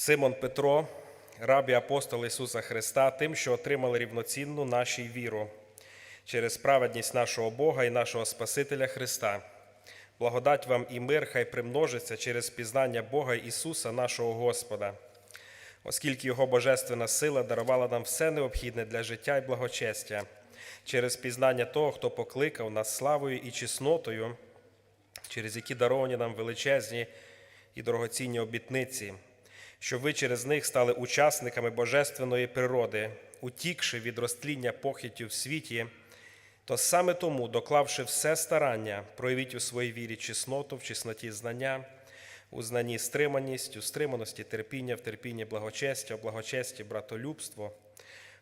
Симон Петро, раб і апостол Ісуса Христа, тим, що отримали рівноцінну нашій віру через праведність нашого Бога і нашого Спасителя Христа. Благодать вам і мир хай примножиться через пізнання Бога Ісуса, нашого Господа, оскільки Його божественна сила дарувала нам все необхідне для життя і благочестя, через пізнання того, хто покликав нас славою і чеснотою, через які даровані нам величезні і дорогоцінні обітниці, щоб ви через них стали учасниками божественної природи, утікши від розтління похитів в світі, то саме тому, доклавши все старання, проявіть у своїй вірі чесноту, в чесноті знання, у знанні стриманість, у стриманості терпіння, в терпінні благочестя, в благочесті братолюбство,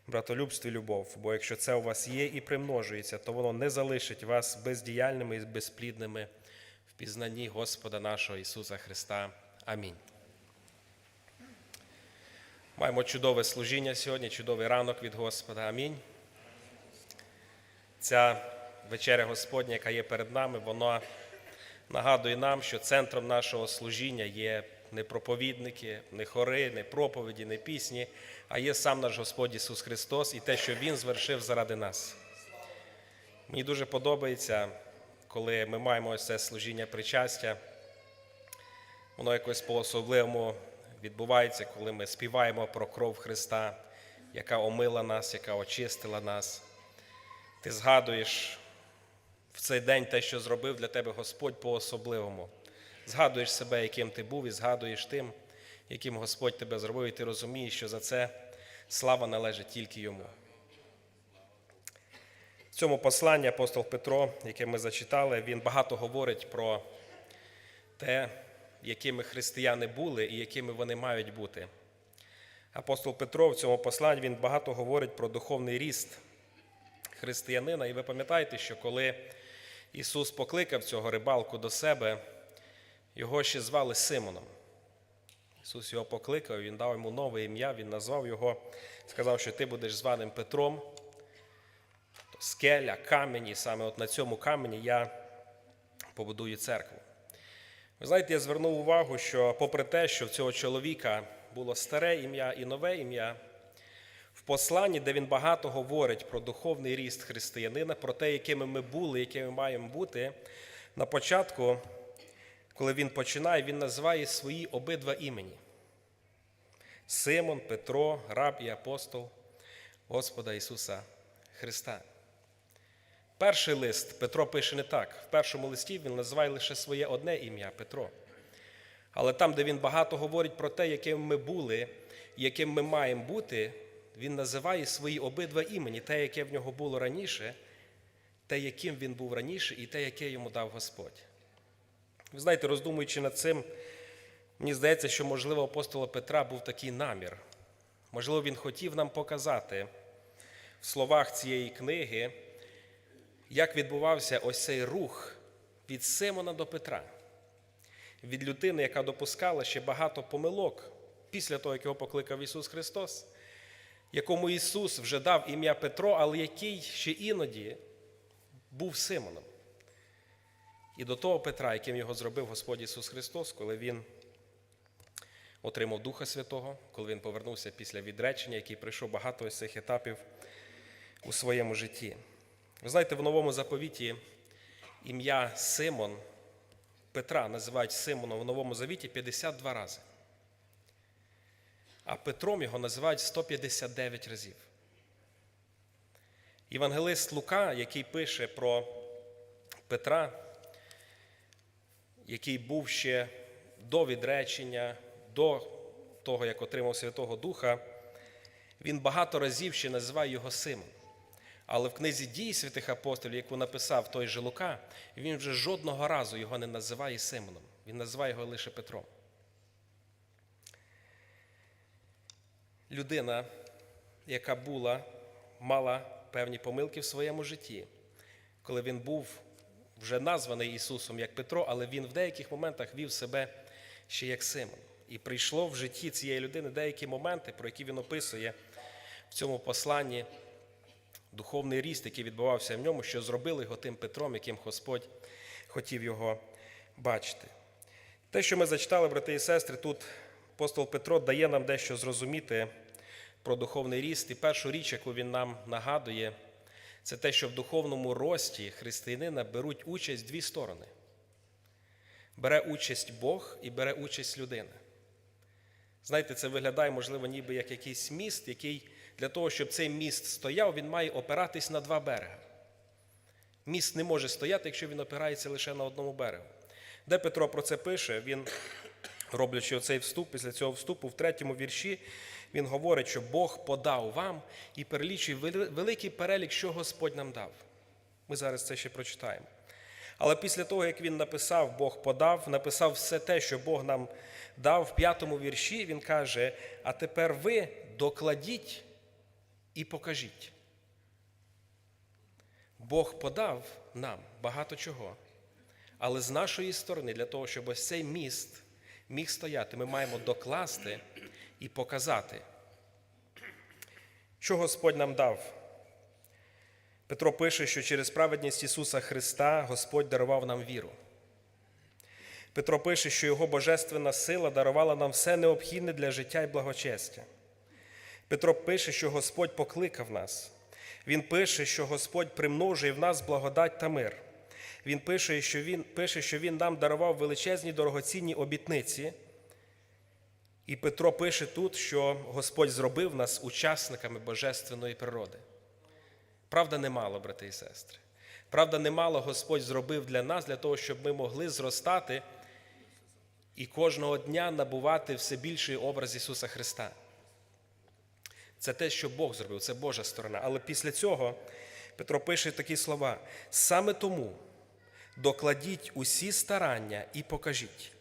в братолюбстві любов. Бо якщо це у вас є і примножується, то воно не залишить вас бездіяльними і безплідними в пізнанні Господа нашого Ісуса Христа. Амінь. Маємо чудове служіння сьогодні, чудовий ранок від Господа. Амінь. Ця вечеря Господня, яка є перед нами, вона нагадує нам, що центром нашого служіння є не проповідники, не хори, не проповіді, не пісні, а є сам наш Господь Ісус Христос і те, що Він звершив заради нас. Мені дуже подобається, коли ми маємо це служіння причастя. Воно якось по-особливому відбувається, коли ми співаємо про кров Христа, яка омила нас, яка очистила нас. Ти згадуєш в цей день те, що зробив для тебе Господь по-особливому. Згадуєш себе, яким ти був, і згадуєш тим, яким Господь тебе зробив, і ти розумієш, що за це слава належить тільки йому. В цьому посланні апостол Петро, яке ми зачитали, він багато говорить про те, якими християни були і якими вони мають бути. Апостол Петро в цьому посланні він багато говорить про духовний ріст християнина. І ви пам'ятаєте, що коли Ісус покликав цього рибалку до себе, його ще звали Симоном. Ісус його покликав, Він дав йому нове ім'я, Він назвав його, сказав, що ти будеш званим Петром. Скеля, камінь, і саме от на цьому камені я побудую церкву. Ви знаєте, я звернув увагу, що попри те, що в цього чоловіка було старе ім'я і нове ім'я, в посланні, де він багато говорить про духовний ріст християнина, про те, якими ми були, якими маємо бути, на початку, коли він починає, він називає свої обидва імені: Симон, Петро, раб і апостол Господа Ісуса Христа. Перший лист Петро пише не так. В першому листі він називає лише своє одне ім'я Петро. Але там, де він багато говорить про те, яким ми були, яким ми маємо бути, він називає свої обидва імені, те, яке в нього було раніше, те, яким він був раніше, і те, яке йому дав Господь. Ви знаєте, роздумуючи над цим, мені здається, що, можливо, апостола Петра був такий намір. Можливо, він хотів нам показати в словах цієї книги, як відбувався ось цей рух від Симона до Петра, від людини, яка допускала ще багато помилок після того, як його покликав Ісус Христос, якому Ісус вже дав ім'я Петро, але який ще іноді був Симоном. І до того Петра, яким його зробив Господь Ісус Христос, коли Він отримав Духа Святого, коли Він повернувся після відречення, який пройшов багато з цих етапів у своєму житті. Ви знаєте, в новому заповіті ім'я Симон Петра називають Симоном в Новому Завіті 52 рази. А Петром його називають 159 разів. Євангелист Лука, який пише про Петра, який був ще до відречення, до того, як отримав Святого Духа, він багато разів ще називає його Симон. Але в книзі дій святих апостолів, яку написав той же Лука, він вже жодного разу його не називає Симоном. Він називає його лише Петром. Людина, яка була, мала певні помилки в своєму житті, коли він був вже названий Ісусом як Петро, але він в деяких моментах вів себе ще як Симон. І прийшло в житті цієї людини деякі моменти, про які він описує в цьому посланні духовний ріст, який відбувався в ньому, що зробили його тим Петром, яким Господь хотів його бачити. Те, що ми зачитали, брати і сестри, тут Апостол Петро дає нам дещо зрозуміти про духовний ріст. І першу річ, яку він нам нагадує, це те, що в духовному рості християнина беруть участь дві сторони. Бере участь Бог і бере участь людина. Знаєте, це виглядає, можливо, ніби як якийсь міст, який для того, щоб цей міст стояв, він має опиратись на два берега. Міст не може стояти, якщо він опирається лише на одному берегу. Де Петро про це пише, він, роблячи оцей вступ, після цього вступу, в третьому вірші, він говорить, що Бог подав вам і перелічує великий перелік, що Господь нам дав. Ми зараз це ще прочитаємо. Але після того, як він написав, Бог подав, написав все те, що Бог нам дав в п'ятому вірші, він каже: а тепер ви докладіть і покажіть. Бог подав нам багато чого. Але з нашої сторони, для того, щоб ось цей міст міг стояти, ми маємо докласти і показати, що Господь нам дав. Петро пише, що через праведність Ісуса Христа Господь дарував нам віру. Петро пише, що Його божественна сила дарувала нам все необхідне для життя і благочестя. Петро пише, що Господь покликав нас. Він пише, що Господь примножує в нас благодать та мир. Він пише, що Він пише, що Він нам дарував величезні дорогоцінні обітниці. І Петро пише тут, що Господь зробив нас учасниками божественної природи. Правда, немало, брати і сестри. Правда, немало Господь зробив для нас, для того, щоб ми могли зростати і кожного дня набувати все більший образ Ісуса Христа. Це те, що Бог зробив, це Божа сторона. Але після цього Петро пише такі слова: саме тому докладіть усі старання і покажіть.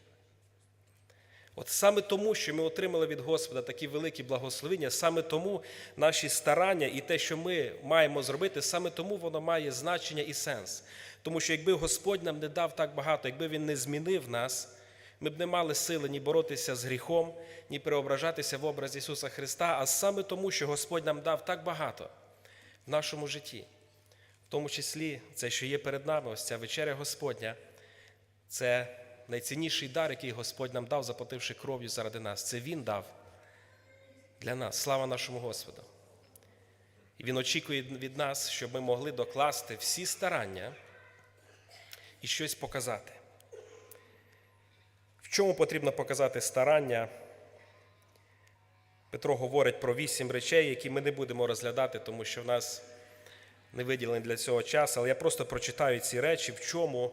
От саме тому, що ми отримали від Господа такі великі благословення, саме тому наші старання і те, що ми маємо зробити, саме тому воно має значення і сенс. Тому що якби Господь нам не дав так багато, якби Він не змінив нас, ми б не мали сили ні боротися з гріхом, ні переображатися в образ Ісуса Христа, а саме тому, що Господь нам дав так багато в нашому житті, в тому числі це, що є перед нами, ось ця вечеря Господня, це найцінніший дар, який Господь нам дав, заплативши кров'ю заради нас. Це Він дав для нас. Слава нашому Господу. І Він очікує від нас, щоб ми могли докласти всі старання і щось показати. Чому потрібно показати старання? Петро говорить про вісім речей, які ми не будемо розглядати, тому що в нас не виділений для цього час, але я просто прочитаю ці речі, в чому,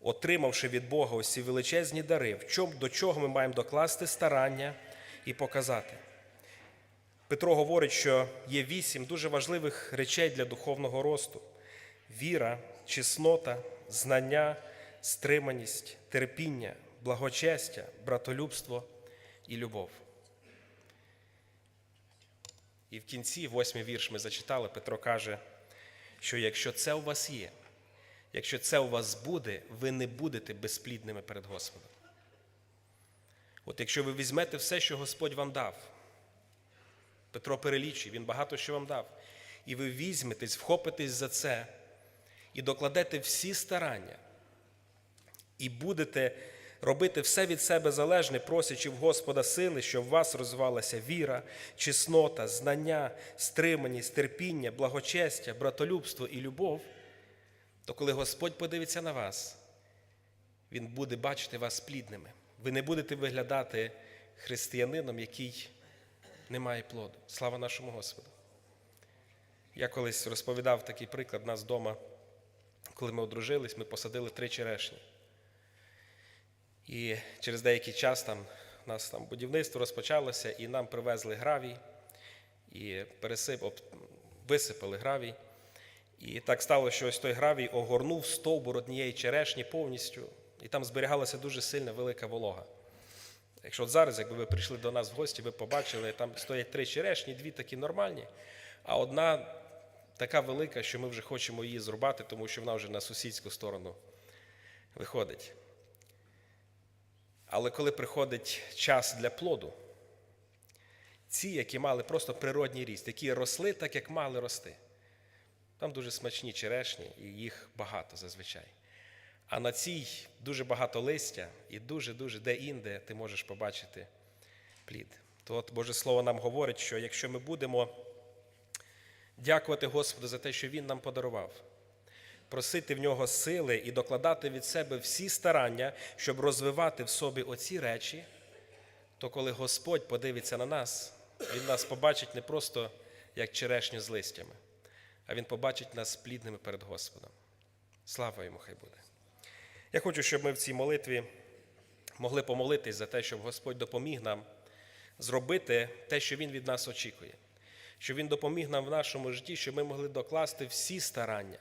отримавши від Бога ось ці величезні дари, в чому, до чого ми маємо докласти старання і показати. Петро говорить, що є вісім дуже важливих речей для духовного росту: віра, чеснота, знання, стриманість, терпіння, благочестя, братолюбство і любов. І в кінці, восьмий вірш, ми зачитали, Петро каже, що якщо це у вас є, якщо це у вас буде, ви не будете безплідними перед Господом. От якщо ви візьмете все, що Господь вам дав, Петро перелічує, він багато що вам дав, і ви візьметесь, вхопитесь за це і докладете всі старання, і будете робити все від себе залежне, просячи в Господа сили, щоб в вас розвивалася віра, чеснота, знання, стриманість, терпіння, благочестя, братолюбство і любов, то коли Господь подивиться на вас, Він буде бачити вас плідними. Ви не будете виглядати християнином, який не має плоду. Слава нашому Господу. Я колись розповідав такий приклад нас вдома, коли ми одружились, ми посадили три черешні. І через деякий час там у нас там будівництво розпочалося, і нам привезли гравій, і пересип, об- висипали гравій. І так стало, що ось той гравій огорнув стовбур однієї черешні повністю, і там зберігалася дуже сильна велика волога. Якщо от зараз, якби ви прийшли до нас в гості, ви побачили, там стоять три черешні, дві такі нормальні, а одна така велика, що ми вже хочемо її зрубати, тому що вона вже на сусідську сторону виходить. Але коли приходить час для плоду, ці, які мали просто природній ріст, які росли так, як мали рости, там дуже смачні черешні, і їх багато зазвичай. А на цій дуже багато листя, і дуже-дуже де-інде ти можеш побачити плід. То от Боже Слово нам говорить, що якщо ми будемо дякувати Господу за те, що Він нам подарував, просити в нього сили і докладати від себе всі старання, щоб розвивати в собі оці речі, то коли Господь подивиться на нас, Він нас побачить не просто як черешню з листями, а Він побачить нас плідними перед Господом. Слава йому хай буде. Я хочу, щоб ми в цій молитві могли помолитись за те, щоб Господь допоміг нам зробити те, що Він від нас очікує, щоб Він допоміг нам в нашому житті, щоб ми могли докласти всі старання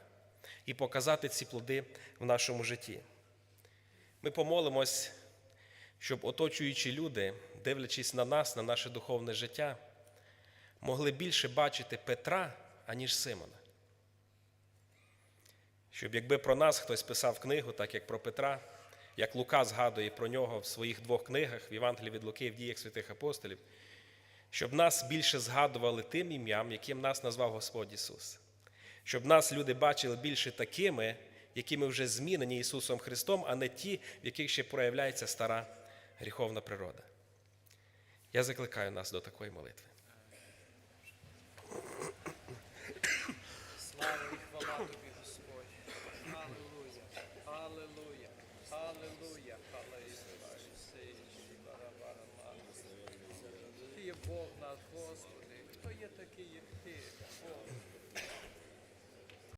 і показати ці плоди в нашому житті. Ми помолимось, щоб оточуючі люди, дивлячись на нас, на наше духовне життя, могли більше бачити Петра, аніж Симона. Щоб якби про нас хтось писав книгу, так як про Петра, як Лука згадує про нього в своїх двох книгах, в Євангелії від Луки в діях святих апостолів, щоб нас більше згадували тим ім'ям, яким нас назвав Господь Ісус. Щоб нас люди бачили більше такими, якими вже змінені Ісусом Христом, а не ті, в яких ще проявляється стара гріховна природа. Я закликаю нас до такої молитви. Слава і хвала тобі, Господь. Аллилуйя, Аллилуйя, Аллилуйя. Ти є Бог наш, Господи. Хто є такий, як ти, Бог?